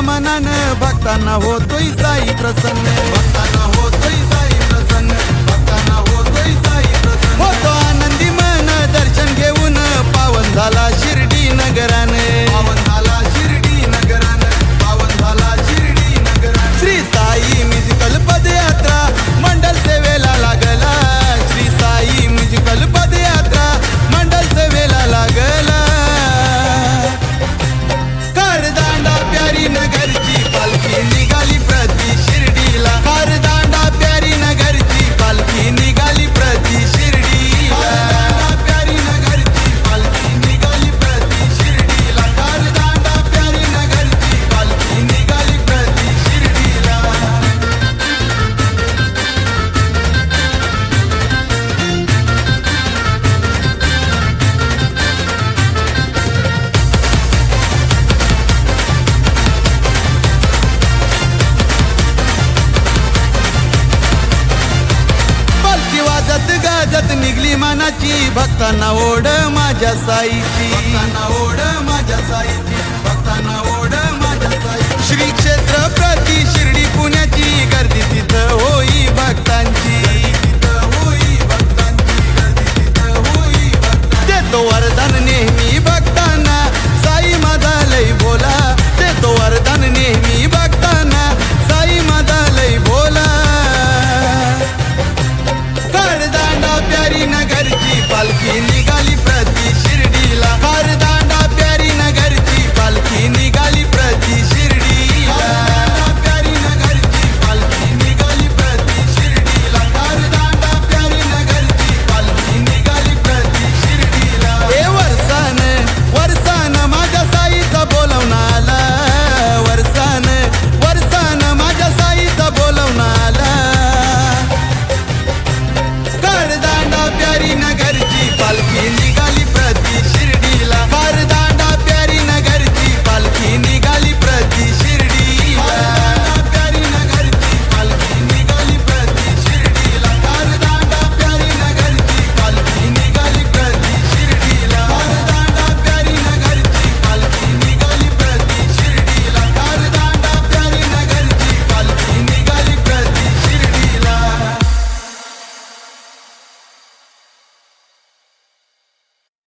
मनानं भक्तांना होतोय साई प्रसन्न. भक्तांना होतोय भक्तांची भक्तांना ओढ माझ्या साईची. भक्तांना ओढ माझ्या साईची भक्तांना ओढ माझ्या साई श्री क्षेत्र प्रति शिर्डी पुण्याची गर्दी तिथं होई भक्तांची. तिथं होई भक्तांची गर्दी तिथं होई भक्तांची. तो वरदान नेहमी.